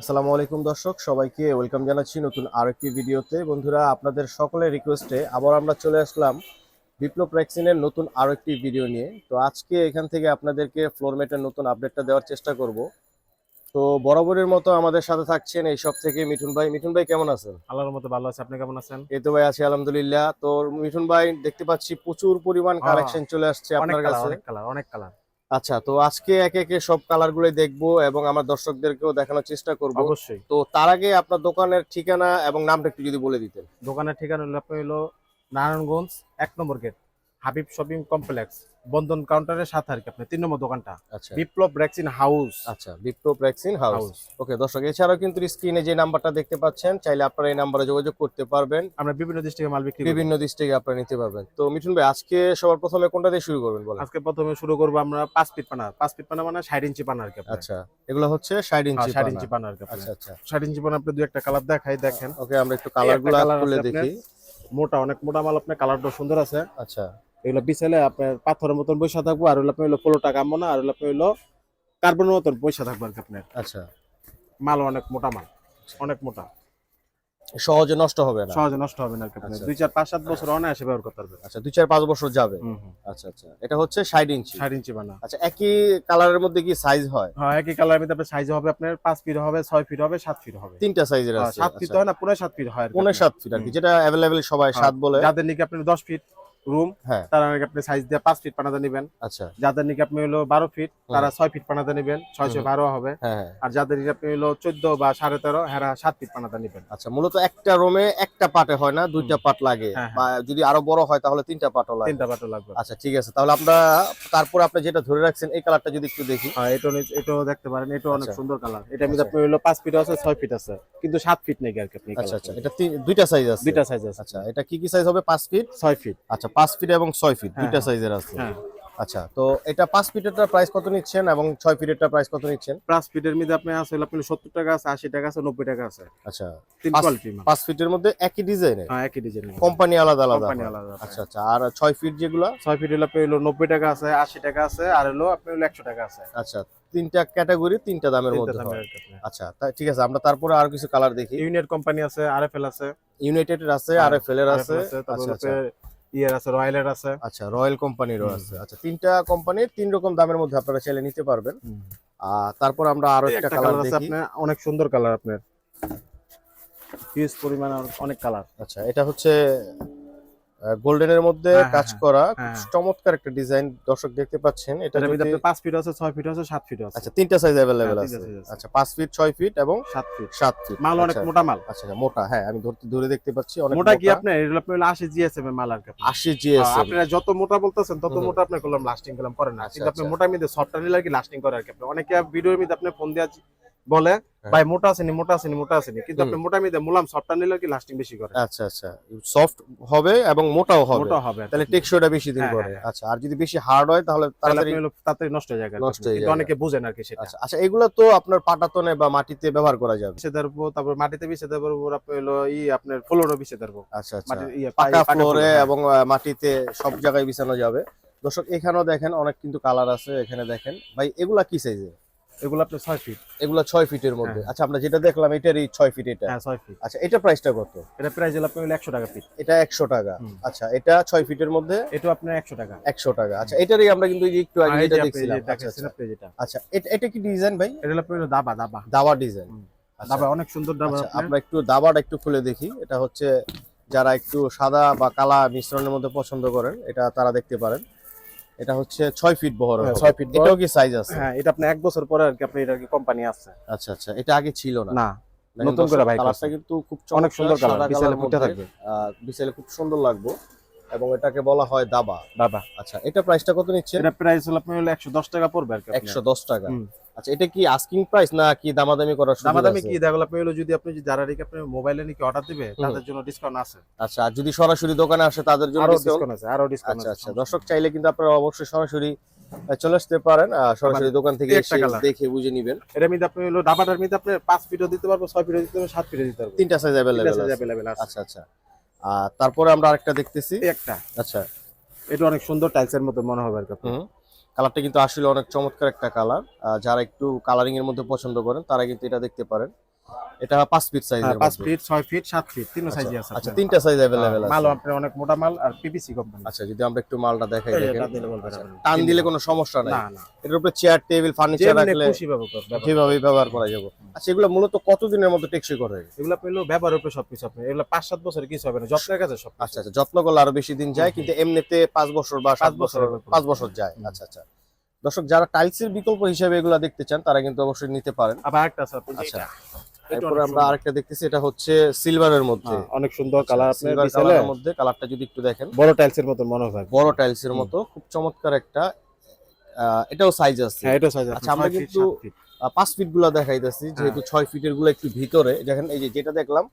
আসসালামু আলাইকুম দর্শক সবাইকে ওয়েলকাম জানাচ্ছি নতুন আরেকটি ভিডিওতে। বন্ধুরা আপনাদের সকলের রিকোয়েস্টে আবার আমরা চলে আসলাম বিপ্লব রেক্সিনের নতুন আরও একটি ভিডিও নিয়ে। তো আজকে এখান থেকে আপনাদেরকে ফ্লোরমেটের নতুন আপডেটটা দেওয়ার চেষ্টা করব। তো বরাবরের মতো আমাদের সাথে থাকছেন এই সব থেকে মিঠুন ভাই। মিঠুন ভাই কেমন আছেন? আল্লাহর মতো ভালো আছে। আপনি কেমন আছেন? এই তো ভাই আছি আলহামদুলিল্লাহ। তো মিঠুন ভাই দেখতে পাচ্ছি প্রচুর পরিমাণ। কালেকশন চলে আসছে আপনার কাছে। অনেক কালার অনেক কালার আচ্ছা তো আজকে একে একে সব কালার গুলোই দেখব এবং আমার দর্শকদেরকেও দেখানোর চেষ্টা করব। অবশ্যই। তো তার আগে আপনার দোকানের ঠিকানা এবং নামটা একটু যদি বলে দিতেন। দোকানের ঠিকানা হলো আপনার হলো নারায়ণগঞ্জ এক নম্বর gate Habib shopping complex Bandhan কাউন্টারের সাথে আর কি আপনি তিন নম্বর দোকানটা। আচ্ছা। Biplob vaccine house. আচ্ছা বিপ্লব ভ্যাকসিন হাউস। ওকে দর্শক এছাড়াও কিন্তু স্ক্রিনে যে নাম্বারটা দেখতে পাচ্ছেন চাইলে আপনারা এই নাম্বারে যোগাযোগ করতে পারবেন। আমরা বিভিন্ন ডিস্ট্রিক্টে মাল বিক্রি বিভিন্ন থেকে আপনারা নিতে পারবেন। তো মিঠুন ভাই আজকে সবার প্রথমে কোনটা দিয়ে শুরু করবেন বলেন? আজকে প্রথমে শুরু করব আমরা পাঁচ ফিট পানা। পাঁচ ফিট পানা মানে ষাট ইঞ্চি পানা আর কি আপনার। আচ্ছা এগুলো হচ্ছে ষাট ইঞ্চি হ্যাঁ, ষাট ইঞ্চি পানা আর কি আচ্ছা আচ্ছা। ষাট ইঞ্চি পানা আপনি দুই একটা কালার দেখাই দেখেন। ওকে আমরা একটু কালারগুলো খুলে দেখি। মোটা অনেক মোটা মাল আপনার কালারটা সুন্দর আছে। আচ্ছা। এগুলো বিছালে আপনার পাথরের মতন বৈশা থাকব আর হলো আপনি হলো পোলোটা কামবো না আর হলো আপনি হলো কার্বনের মতন বৈশা থাকব আর কি আপনার। আচ্ছা। মাল অনেক মোটা মাল অনেক মোটা। সহজে নষ্ট হবে না? সহজে নষ্ট হবে না আপনার। আচ্ছা। দুই চার পাঁচ সাত বছর অনায়াসে ব্যবহার করতে পারবে আচ্ছা দুই চার পাঁচ বছর যাবে? আচ্ছা আচ্ছা। এটা হচ্ছে ষাট ইঞ্চি। ষাট ইঞ্চি বানা। আচ্ছা একই কালারের মধ্যে কি সাইজ হয়? হ্যাঁ একই কালার মধ্যে আপনার সাইজ হবে আপনার পাঁচ ফিট হবে ছয় ফিট হবে সাত ফিট হবে। তিনটা সাইজের হ্যাঁ, আছে। সাত ফিট হয় না পুরো সাত ফিট হয় আপনার। সাত ফিট আর কি যেটা অ্যাভেলেবেল সবাই হ্যাঁ, সাত বলে। যাদের নিকে আপনি দশ ফিট রুম হ্যাঁ। তারা নাকি আপনি সাইজ দিয়ে পাঁচ ফিট পানাতে নেবেন। আচ্ছা। যাদের নিকে আপনি হলো বারো ফিট তারা ছয় ফিট পানাতে নেবেন ছয় ছয় বারো হবে। হ্যাঁ হ্যাঁ। আর যাদের নিকে আপনি হলো চোদ্দ বা সাড়ে তেরো হ্যাঁ সাত ফিট পানাতে নেবেন। আচ্ছা মূলত একটা রুমে একটা পাটে হয় না? দুইটা পাট লাগে। হ্যাঁ, বা যদি আরও বড় হয় তাহলে তিনটা পাটও লাগে। তিনটা বাটো লাগবে। আচ্ছা ঠিক আছে। তাহলে আমরা তারপর আপনি যেটা ধরে রাখছেন এই কালারটা যদি একটু দেখি। হ্যাঁ এটাও এটাও দেখতে পারেন এটাও অনেক আচ্ছা। সুন্দর কালার এটা মধ্যে আচ্ছা। আপনি হলো পাঁচ ফিট আছে ছয় ফিট আছে। কিন্তু সাত ফিট নেই আর কি আপনি আচ্ছা আচ্ছা। এটা দুইটা সাইজ আছে। দুইটা সাইজ আছে। আচ্ছা এটা কি কি সাইজ হবে? পাঁচ ফিট ছয় ফিট আচ্ছা পাঁচ ফিট এবং ছয় ফিট হ্যাঁ, দুইটা হ্যাঁ। সাইজের আছে। হ্যাঁ। আচ্ছা তো এটা পাঁচ ফিটেরটা প্রাইস কত নিচ্ছেন এবং ছয় ফিটেরটা প্রাইস কত নিচ্ছেন? পাঁচ ফিটের মধ্যে আপনি আছে আপনি সত্তর টাকা আছে আশি টাকা আছে নব্বই টাকা আছে। আচ্ছা তিন কোয়ালিটি পাঁচ ফিটের মধ্যে একই ডিজাইনের হ্যাঁ একই ডিজাইন কোম্পানি আলাদা আলাদা কোম্পানি আলাদা আচ্ছা আচ্ছা আর ছয় ফিট যেগুলা? ছয় ফিট হলো আপনি হলো নব্বই টাকা আছে আশি টাকা আছে আর হলো আপনি হলো একশো টাকা আছে। আচ্ছা তিনটা ক্যাটাগরি তিনটা দামের মধ্যে হয়। আর। আচ্ছা তাই ঠিক আছে আমরা তারপরে আরও কিছু কালার দেখি। ইউনিয়ন কোম্পানি আছে আরএফএল আছে। ইউনাইটেড আছে হ্যাঁ, আর এফ এল এর আছে। আচ্ছা ইয়ের আছে রয়্যালের আছে। আচ্ছা রয়্যাল কোম্পানিরও। আছে। আচ্ছা তিনটা কোম্পানির তিন রকম দামের মধ্যে আপনারা চাইলে নিতে পারবেন। আর তারপর আমরা আরও একটা কালার আছে আপনার অনেক সুন্দর কালার আপনার। হিউজ পরিমাণ অনেক কালার আচ্ছা এটা হচ্ছে গোল্ডেনের মধ্যে হ্যাঁ, হ্যাঁ, কাজ হ্যাঁ। করা। চমৎকার একটা ডিজাইন দর্শক দেখতে পাচ্ছেন। এটা যদি- আপনার পাঁচ ফিট আছে ছয় ফিট আছে সাত ফিট আছে। আচ্ছা তিনটা সাইজ হ্যাঁ, আছে। আচ্ছা পাঁচ ফিট ছয় ফিট এবং সাত ফিট সাত ফিট মাল অনেক আচ্ছা, মোটা মাল। আচ্ছা মোটা হ্যাঁ আমি ধরতে ধরে দেখতে পাচ্ছি অনেক মোটা কি আপনার? এটা আপনি হলো আশি জিএসএম এর মাল আর কি আপনার। আশি জিএস হ্যাঁ, আপনারা যত মোটা বলতেছেন তত মোটা আপনার করলাম লাস্টিং করলাম করে না। আচ্ছা, কিন্তু আপনি। মোটা মধ্যে সফটওয়্যার নিলে আর কি লাস্টিং করে আর কি আপনি অনেকে ভিডিওর মধ্যে আপনি ফোন দিয়ে বলে হ্যাঁ। ভাই মোটা আসেনি মোটা আসেনি মোটা আসেনি কিন্তু আপনি। মোটা মধ্যে মোলাম সফটওয়্যার নিলে কি লাস্টিং বেশি করে? আচ্ছা আচ্ছা। সফট হবে এবং মোটাও হবে। মোটা হবে। তাহলে টেকসইটা বেশি দিন হ্যাঁ, করে হ্যাঁ, আচ্ছা আর যদি বেশি হার্ড হয় তাহলে তাড়াতাড়ি তাড়াতাড়ি নষ্ট হয়ে যায় নষ্ট। হয়ে কিন্তু যায়। অনেকে বুঝেন আর কি সেটা। আচ্ছা আচ্ছা এগুলো তো আপনার পাটাতনে বা মাটিতে ব্যবহার করা যাবে। বিছে দেবো তারপর মাটিতে বিছে দেবো আপনি হলো ই আপনার ফ্লোরও বিছে দেবো আচ্ছা। আচ্ছা ইয়ে পাকা ফ্লোরে হ্যাঁ। এবং মাটিতে সব জায়গায় বিছানো যাবে। দর্শক এখানেও দেখেন অনেক কিন্তু কালার আছে এখানে দেখেন। ভাই এগুলা কি সাইজে এগুলো আপনি ছয় ফিট এগুলা ছয় ফিটের মধ্যে। আচ্ছা আমরা যেটা দেখলাম এটারই ছয় ফিট এটা। হ্যাঁ ছয় ফিট আচ্ছা এটা প্রাইসটা কত? এটা প্রাইস হলো আপনি হলো একশো টাকা ফিট এটা একশো টাকা। আচ্ছা এটা ছয় ফিটের মধ্যে? এটা আপনার একশো টাকা। একশো টাকা। আচ্ছা এটারই আমরা কিন্তু এই যে একটু আগে যেটা দেখছিলাম। আচ্ছা আচ্ছা। আচ্ছা এটা এটা কি ডিজাইন ভাই? এটা হলো দাবা দাবা। দাবা ডিজাইন হুম। দাবা অনেক সুন্দর দাবা আচ্ছা আমরা একটু দাবাটা একটু খুলে দেখি। এটা হচ্ছে যারা একটু সাদা বা কালা মিশ্রণের মধ্যে পছন্দ করেন এটা তারা দেখতে পারেন। এটা হচ্ছে ছয় ফিট বহর হ্যাঁ, হবে। ছয় feet এটাও কি সাইজ আছে? হ্যাঁ এটা আপনি এক বছর পরে আর কি আপনি এটা কি কোম্পানি আছে আচ্ছা আচ্ছা এটা আগে ছিল না। না নতুন করে ভাই কালারটা কিন্তু খুব অনেক সুন্দর কালার বিছালে পড়তে ফুটে থাকবে। বিশালে খুব সুন্দর লাগবে এবং এটাকে বলা হয় দাবা। দাবা। আচ্ছা এটা প্রাইসটা কত নিচ্ছে এটা প্রাইস হলো আপনি হলো একশো দশ টাকা পড়বে আর কি আপনার। একশো দশ টাকা। হুম। আচ্ছা এটা কি আস্কিং প্রাইস না কি দামাদামি করার সুযোগ দামাদামি কি? আপনি হলো যদি আপনি যদি যারা রেখে আপনি মোবাইলে নাকি অর্ডার দিবে তাদের জন্য ডিসকাউন্ট আছে। আচ্ছা আর যদি সরাসরি দোকানে আসে তাদের জন্য ডিসকাউন্ট আছে আরও ডিসকাউন্ট আচ্ছা আছে। আচ্ছা দর্শক চাইলে কিন্তু আপনারা অবশ্যই সরাসরি চলে আসতে পারেন সরাসরি দোকান থেকে দেখে বুঝে নিবেন। এর মধ্যে আপনি হলো দাবাটার মধ্যে আপনি পাঁচ ফিটও দিতে পারব ছয় ফিটও দিতে পারব সাত ফিটও দিতে পারব। তিনটা সাইজ size আছে। আচ্ছা আচ্ছা। আর তারপরে আমরা আরেকটা দেখতেছি। একটা। আচ্ছা। এটা অনেক সুন্দর টাইলসের মতো মনে হবে আর কি কালারটা কিন্তু আসলে অনেক চমৎকার একটা কালার যারা একটু কালারিং এর মধ্যে পছন্দ করেন, তারা কিন্তু এটা দেখতে পারেন। এটা পাঁচ ফিট হ্যাঁ, সাইজের পাঁচ ফিট ছয় ফিট সাত ফিট তিন সাইজই আছে আচ্ছা তিনটা সাইজ অ্যাভেলেবেল মাল আছে। আপনার অনেক মোটা মাল আর পিপিসি কোম্পানি আচ্ছা যদি আমরা একটু মালটা দেখাই দেখেন। টান দিলে বলবেন আচ্ছা। টান দিলে কোনো সমস্যা নাই। এটার উপরে চেয়ার টেবিল ফার্নিচার রাখলে খুশি ভাবে করবে, ব্যবহার। ব্যবহার করা যাবে। আচ্ছা এগুলো মূলত কতদিনের মধ্যে টেকসই করে এগুলো আপনি হলো ব্যবহারের উপরে সবকিছু আপনি এগুলো পাঁচ সাত বছর কিছু হবে না যত্নের কাছে সব আচ্ছা আচ্ছা যত্ন করলে আরও বেশি দিন যায় কিন্তু এমনিতে পাঁচ বছর বা সাত বছর বছরের উপরে। পাঁচ বছর যায়। আচ্ছা আচ্ছা। দর্শক যারা টাইলসের বিকল্প হিসেবে এগুলো দেখতে চান তারা কিন্তু অবশ্যই নিতে পারেন। আবার একটা আছে আচ্ছা। এরপরে আমরা আরেকটা দেখতেছি এটা হচ্ছে সিলভারের মধ্যে। হ্যাঁ, অনেক সুন্দর কালার সিলভার কালারের মধ্যে কালারটা যদি একটু দেখেন। বড় টাইলসের মতো মনে হয়। বড় টাইলসের মতো খুব চমৎকার একটা এটাও সাইজ আছে। হ্যাঁ এটাও সাইজ আচ্ছা, আমরা কিন্তু- পাঁচ ফিটগুলা দেখাইতেছি হ্যাঁ। যেহেতু ছয় ফিটেরগুলো একটু ভিতরে দেখেন এই যে যেটা দেখলাম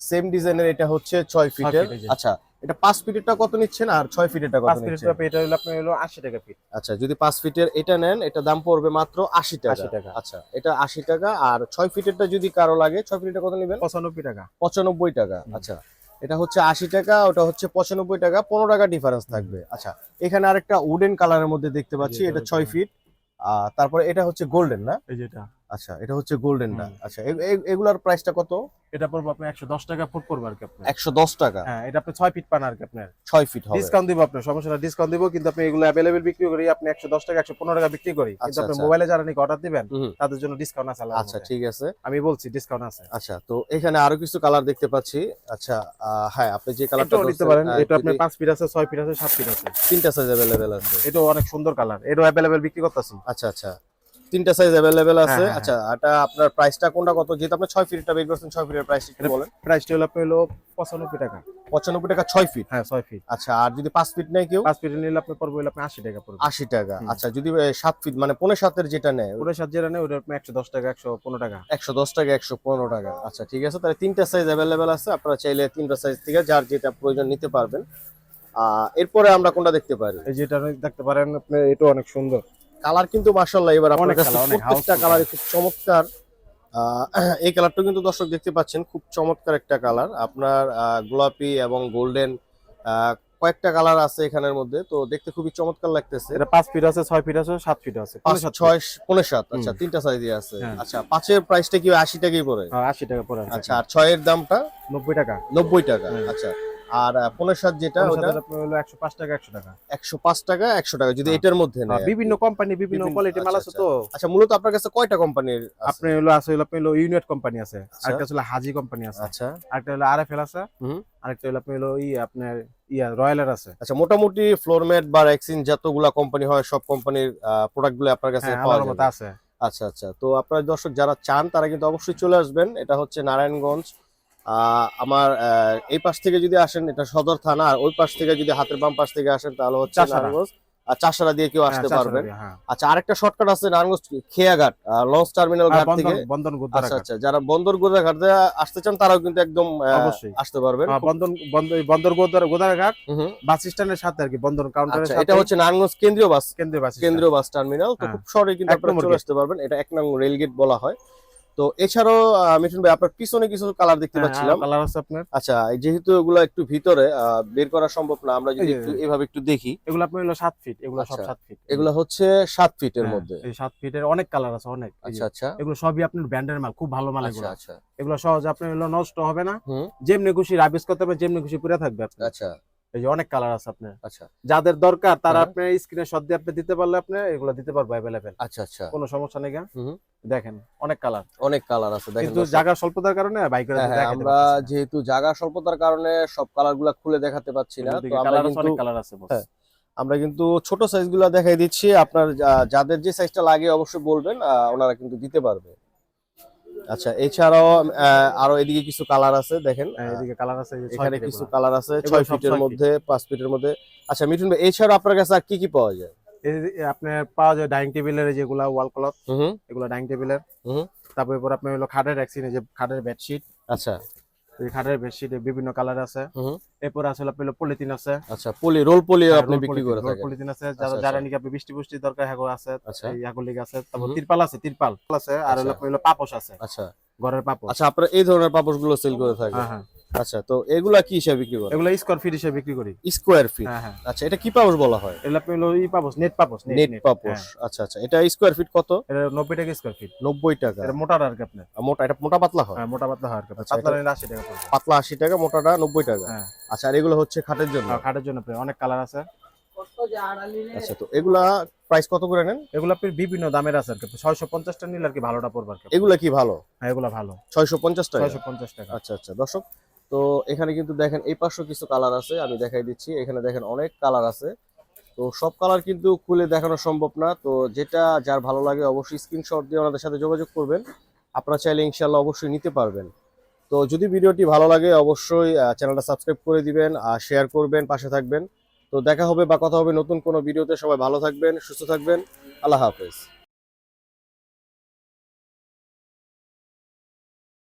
সেম ডিজাইনের এটা হচ্ছে ছয় ফিটের। আচ্ছা এটা পাঁচ ফিটেরটা কত নিচ্ছেন আর ছয় ফিটেরটা কত পাঁচ ফিটের নিচ্ছেন? এটা হলো আপনার হলো আশি টাকা ফিট আচ্ছা যদি পাঁচ ফিটের এটা নেন এটা দাম পড়বে মাত্র আশি টাকা। 80 টাকা। আচ্ছা এটা আশি টাকা। আর ছয় ফিটেরটা যদি কারও লাগে ছয় ফিটেরটা কত নেবেন? পঁচানব্বই টাকা। পঁচানব্বই টাকা। আচ্ছা এটা হচ্ছে আশি টাকা ওটা হচ্ছে পঁচানব্বই টাকা। পনেরো টাকা ডিফারেন্স থাকবে। আচ্ছা এখানে আরেকটা উডেন কালারের মধ্যে দেখতে পাচ্ছি এটা এটা হচ্ছে- ছয় ফিট আহ, তারপরে এটা হচ্ছে গোল্ডেন না? এই যেটা আচ্ছা এটা হচ্ছে গোল্ডেনটা। আচ্ছা এগুলার প্রাইসটা কত? এটা পড়বে একশো দশ টাকা ফুট পড়বে আর কি আপনার। একশো দশ টাকা? হ্যাঁ এটা আপনি ছয় ফিট পান আর কি আপনার। ছয় ফিট হবে। ডিসকাউন্ট দিব আপনার সমস্যা না ডিসকাউন্ট দিব কিন্তু আপনি এগুলো অ্যাভেলেবেল বিক্রি করি আপনি একশো দশ টাকা একশো পনেরো টাকা বিক্রি করি। কিন্তু আচ্ছা, আপনি আচ্ছা। মোবাইলে যারা নাকি অর্ডার দিবেন তাদের জন্য ডিসকাউন্ট আছে আচ্ছা ঠিক আছে। আমি বলছি ডিসকাউন্ট আছে। আচ্ছা তো এখানে আরও কিছু কালার দেখতে পাচ্ছি। আচ্ছা হ্যাঁ আপনি যে কালারটা নিতে পারেন এটা আপনার পাঁচ ফিট আছে ছয় ফিট আছে সাত ফিট আছে। তিনটা সাইজ অ্যাভেলেবেল আছে। এটাও অনেক সুন্দর কালার এটা অ্যাভেলেবেল বিক্রি করতেছি। আচ্ছা আচ্ছা। তিনটা সাইজ অ্যাভেলেবেল আছে। হ্যাঁ, হ্যাঁ, আচ্ছা এটা আপনার প্রাইসটা কোনটা কত যেহেতু আপনি ছয় ফিটটা বের করছেন ছয় ফিটের প্রাইস একটু বলেন। প্রাইসটা হলো আপনার হলো পঁচানব্বই টাকা। পঁচানব্বই টাকা ছয় ফিট হ্যাঁ ছয় ফিট আচ্ছা আর যদি পাঁচ ফিট নেয় কেউ? পাঁচ ফিট নিলে আপনি পড়বে হলো আপনি আশি টাকা পড়বে। আশি টাকা। আচ্ছা যদি এ, সাত ফিট মানে পনেরো সাতের যেটা নেয় ওটা সাত যেটা নেয় ওটা আপনি একশো দশ টাকা একশো পনেরো টাকা। একশো দশ টাকা একশো পনেরো টাকা। আচ্ছা ঠিক আছে তাহলে তিনটা সাইজ অ্যাভেলেবেল আছে। আপনারা চাইলে তিনটা সাইজ থেকে যার যেটা প্রয়োজন নিতে পারবেন। এরপরে আমরা কোনটা দেখতে পারি? এই যেটা আপনি দেখতে পারেন আপনি এটা অনেক সুন্দর। কালার কিন্তু মার্শাল্লাহ এবার আপনার কাছে প্রত্যেকটা কালার খুব চমৎকার। এই কালারটা কিন্তু দর্শক দেখতে পাচ্ছেন খুব চমৎকার একটা কালার। আপনার গোলাপি এবং গোল্ডেন কয়েকটা কালার আছে এখানের মধ্যে তো দেখতে খুবই চমৎকার লাগতেছে। এটা পাঁচ ফিট আছে ছয় ফিট আছে সাত ফিট আছে পাঁচ পনেরো সাত ছয় পনেরো সাত আচ্ছা হুম। তিনটা সাইজে আছে। হ্যাঁ। আচ্ছা পাঁচের প্রাইসটা কি আশি টাকাই পড়ে? হ্যাঁ, আশি টাকা পরে আচ্ছা আর ছয়ের দামটা? নব্বই টাকা। নব্বই টাকা আচ্ছা। আর পনেরো সাত যেটা ওটা আপনার হলো একশো পাঁচ টাকা একশো টাকা। একশো পাঁচ টাকা একশো টাকা যদি হ্যাঁ। এটার মধ্যে নেয়। বিভিন্ন কোম্পানি বিভিন্ন বিভিন্ন- কোয়ালিটি মাল আচ্ছা, আছে তো। আচ্ছা। মূলত আপনার কাছে কয়টা কোম্পানির আপনি হলো আছে হলো আপনি হলো ইউনিট কোম্পানি আছে আচ্ছা। আরেকটা হলো হাজি কোম্পানি আছে আচ্ছা। আরেকটা হলো আর এফ এল আছে হুম। আরেকটা হলো আপনি হলো ই আপনার ইয়া রয়্যালের আছে। আচ্ছা মোটামুটি ফ্লোরমেট বা রেক্সিন যতগুলা কোম্পানি হয় সব কোম্পানির প্রোডাক্টগুলো আপনার কাছে হ্যাঁ পাওয়া যাবে। আছে। আচ্ছা আচ্ছা। তো আপনার দর্শক যারা চান তারা কিন্তু অবশ্যই চলে আসবেন। এটা হচ্ছে নারায়ণগঞ্জ আমার এই পাশ থেকে যদি আসেন এটা সদর থানা আর ওই পাশ থেকে যদি হাতের বাম পাশ থেকে আসেন তাহলে হচ্ছে নারায়ণগঞ্জ। আর চাষারা দিয়ে কেউ হ্যাঁ, আসতে পারবেন। হ্যাঁ। আচ্ছা আরেকটা শর্টকাট আছে নারায়ণগঞ্জ খেয়াঘাট লঞ্চ টার্মিনাল ঘাট থেকে। আচ্ছা আচ্ছা যারা বন্দর গোদা ঘাট আসতে চান তারাও কিন্তু একদম আসতে পারবেন। হ্যাঁ, বন্ধন বন্দর গোদার হুম। বাস স্ট্যান্ডের সাথে আর কি বন্ধন কাউন্টারের আচ্ছা এটা হচ্ছে নারায়ণগঞ্জ কেন্দ্রীয় বাস। কেন্দ্রীয় বাস কেন্দ্রীয় বাস টার্মিনাল তো হ্যাঁ। খুব সহজে কিন্তু আপনারা চলে আসতে পারবেন। এটা এক নং রেল গেট বলা হয়। তো এছাড়াও মিঠুন ভাই আপনার পিছনে কিছু কালার দেখতে হ্যাঁ, পাচ্ছিলাম। কালার আছে আপনার। আচ্ছা যেহেতু এগুলো একটু ভিতরে বের করা সম্ভব না আমরা যদি একটু এভাবে একটু দেখি। এগুলো আপনি হলো সাত ফিট এগুলো সব আচ্ছা, সাত ফিট এগুলো হচ্ছে সাত ফিটের হ্যাঁ, মধ্যে। এই সাত ফিটের অনেক কালার আছে অনেক আচ্ছা আচ্ছা। এগুলো সবই আপনার ব্র্যান্ডের মাল খুব ভালো মাল আচ্ছা এগুলো। আচ্ছা। এগুলো সহজে আপনার হলো নষ্ট হবে না। যেমনি খুশি রাবিস করতে হবে যেমনি খুশি পুরো থাকবে আচ্ছা। এই যে অনেক কালার আছে আপনার আচ্ছা যাদের দরকার তারা। আপনি স্ক্রিনে শট দিয়ে আপনি দিতে পারলে আপনি এগুলো দিতে পারব অ্যাভেলেবেল আচ্ছা আচ্ছা কোনো সমস্যা নেই। দেখেন অনেক কালার অনেক কালার আছে দেখেন কিন্তু। জায়গার স্বল্পতার কারণে বাইকের হ্যাঁ, হ্যাঁ, আমরা যেহেতু জায়গা স্বল্পতার কারণে সব কালারগুলা খুলে দেখাতে পাচ্ছি না তো আমরা কিন্তু অনেক কালার আছে boss। হ্যাঁ। আমরা কিন্তু ছোট সাইজগুলা দেখাই দিচ্ছি আপনার যাদের যে সাইজটা লাগে অবশ্যই বলবেন ওনারা কিন্তু দিতে পারবে আচ্ছা এছাড়াও আরও এদিকে কিছু কালার আছে দেখেন। হ্যাঁ, এদিকে কালার আছে এখানে কিছু কালার আছে ছয় ফিটের মধ্যে পাঁচ ফিটের মধ্যে। আচ্ছা মিঠুন ভাই এছাড়াও আপনার কাছে আর কি কি পাওয়া যায়? আপনার পাওয়া যায় ডাইনিং টেবিলের যেগুলা ওয়াল ক্লথ এগুলো ডাইনিং টেবিলের। তারপর এরপর আপনি হলো খাটের রেক্সিন যে খাটের বেডশিট আচ্ছা। খাটের বেডশিট বিভিন্ন কালার আছে। এরপর আছে হলো পলিথিন আছে। আচ্ছা পলি রোল পলি হ্যাঁ, আপনি বিক্রি করে থাকেন। পলিথিন আছে। আচ্ছা, যারা আচ্ছা। যারা নাকি আপনি বৃষ্টি পুষ্টি দরকার হ্যাগো আছে আচ্ছা। লিগ আছে। তারপর তিরপাল আছে তিরপাল। আছে আর হলো আচ্ছা। আপনার আছে। আচ্ছা। ঘরের পাপস আচ্ছা আপনারা এই ধরনের পাপসগুলো সেল করে থাকেন। হ্যাঁ। আচ্ছা তো এগুলা কি হিসাবে বিক্রি করে এগুলো স্কোয়ার ফিট হিসেবে বিক্রি করি। স্কোয়ার ফিট হ্যাঁ হ্যাঁ। আচ্ছা এটা কি পাউস বলা হয়? আপনি হলো ই পাবস নেট পাবস নেট পাপোশ। আচ্ছা আচ্ছা এটা স্কোয়ার ফিট কত? এটা নব্বই টাকা স্কোয়ার ফিট নব্বই টাকা। এটা মোটার আর কি মোটা এটা মোটা পাতলা হয়? হ্যাঁ মোটা পাতলা হয় আর কি। আচ্ছা, পাতলা নিলে আশি টাকা পড়বে পাতলা আশি টাকা মোটাটা নব্বই টাকা। হ্যাঁ। আচ্ছা আর এগুলো হচ্ছে খাটের জন্য? খাটের জন্য অনেক কালার আছে। আচ্ছা তো এগুলা প্রাইস কত করে নেন? এগুলো আপনি বিভিন্ন দামের আছে আর কি। ছয়শো পঞ্চাশটা নিলে আর কি ভালোটা পড়বে আর কি। এগুলা কি ভালো? হ্যাঁ এগুলো ভালো। ছয়শো পঞ্চাশ টাকা? ছয়শো পঞ্চাশ টাকা। আচ্ছা আচ্ছা দর্শক তো এখানে কিন্তু দেখেন এই পাশে কিছু কালার আছে, আমি দেখাই দিচ্ছি। এখানে দেখেন অনেক কালার আছে। তো সব কালার কিন্তু খুলে দেখানো সম্ভব না। তো যেটা যার ভালো লাগে অবশ্যই স্ক্রিনশট দিয়ে ওনাদের সাথে যোগাযোগ করবেন। আপনারা চাইলে ইনশাল্লাহ অবশ্যই নিতে পারবেন। তো যদি ভিডিওটি ভালো লাগে অবশ্যই চ্যানেলটা সাবস্ক্রাইব করে দিবেন, আর শেয়ার করবেন, পাশে থাকবেন। তো দেখা হবে বা কথা হবে নতুন কোনো ভিডিওতে। সবাই ভালো থাকবেন, সুস্থ থাকবেন। আল্লাহ হাফেজ।